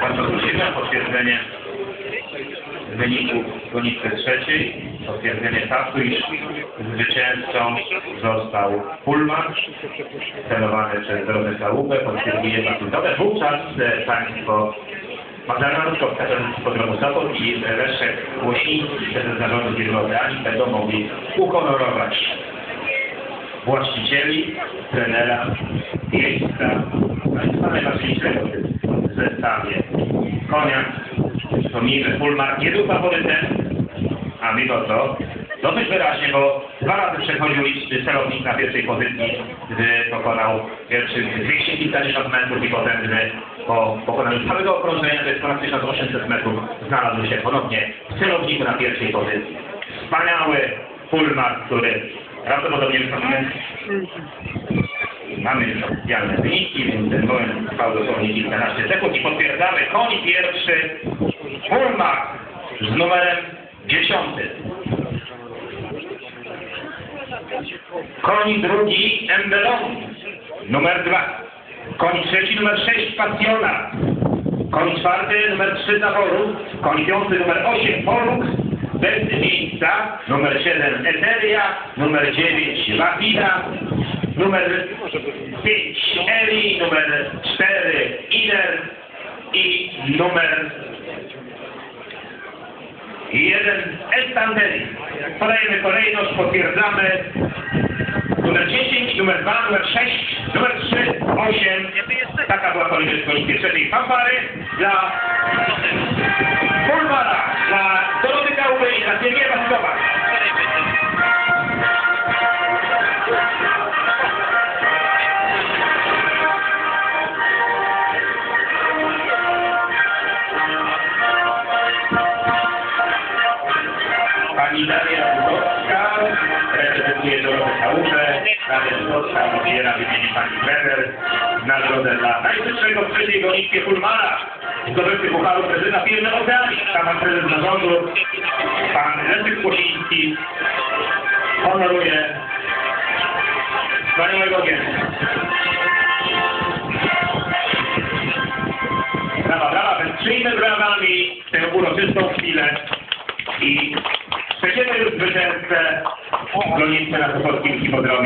Bardzo prosimy o potwierdzenie wyniku gonitwy trzeciej, potwierdzenie faktu, iż zwycięzcą został Pullman, celowany przez Drodze Chałupę, potwierdzenie fakultowe. Wówczas e, Państwo Magdalena Rutkowska, prezes Podrobu Sopot i Leszek Łosiński, prezes zarządu Biedrozeanii będą mogli uhonorować właścicieli, trenera, miejsca, najważniejszego w zestawie. Konia, to Mirze Pullman nie był faworytem, a mimo to dosyć wyraźnie, bo dwa razy przechodził liczny celownik na pierwszej pozycji, gdy pokonał pierwszych 200 kilkadziesiąt metrów i potem, gdy po pokonaniu całego okrążenia, to jest ponad 1800 metrów, znalazł się ponownie w celowniku na pierwszej pozycji. Wspaniały Pullman, który prawdopodobnie wykonany Mamy już oficjalne wyniki, więc ten moment trwał dosłownie kilkanaście sekund i potwierdzamy koń pierwszy Fulmak z numerem dziesiątym. Koń drugi Embelon numer dwa. Koń trzeci numer sześć Pasjona. Koń czwarty numer trzy Zaworu. Koń piąty numer osiem Poluk. Bez miejsca numer siedem Eteria. Numer dziewięć Lapida. Numer 5 Eli, numer 4 Iner i numer 1 Estandeli. Podajemy kolejność, potwierdzamy. Numer 10, numer 2, numer 6, numer 3, 8. Taka była kolejność trzeciej fanfary dla Fulmara, Pani Daria Budowska reprezentuje Dorotę Chałupę. Daria Budowska pobiera w imieniu pani trener nagrodę dla najwyższego w trzeciej gonitwie Fulmara. Zdobywcy Pucharu prezydenta firmy Oceanik. Tam prezes zarządu, pan Leszek Kłosiński honoruje wspaniałego gęsta. Brawa, brawa, więc przyjmy brawami tę uroczystą chwilę i już zwycięzcę gonitwy na Sokolskim Hipodromie.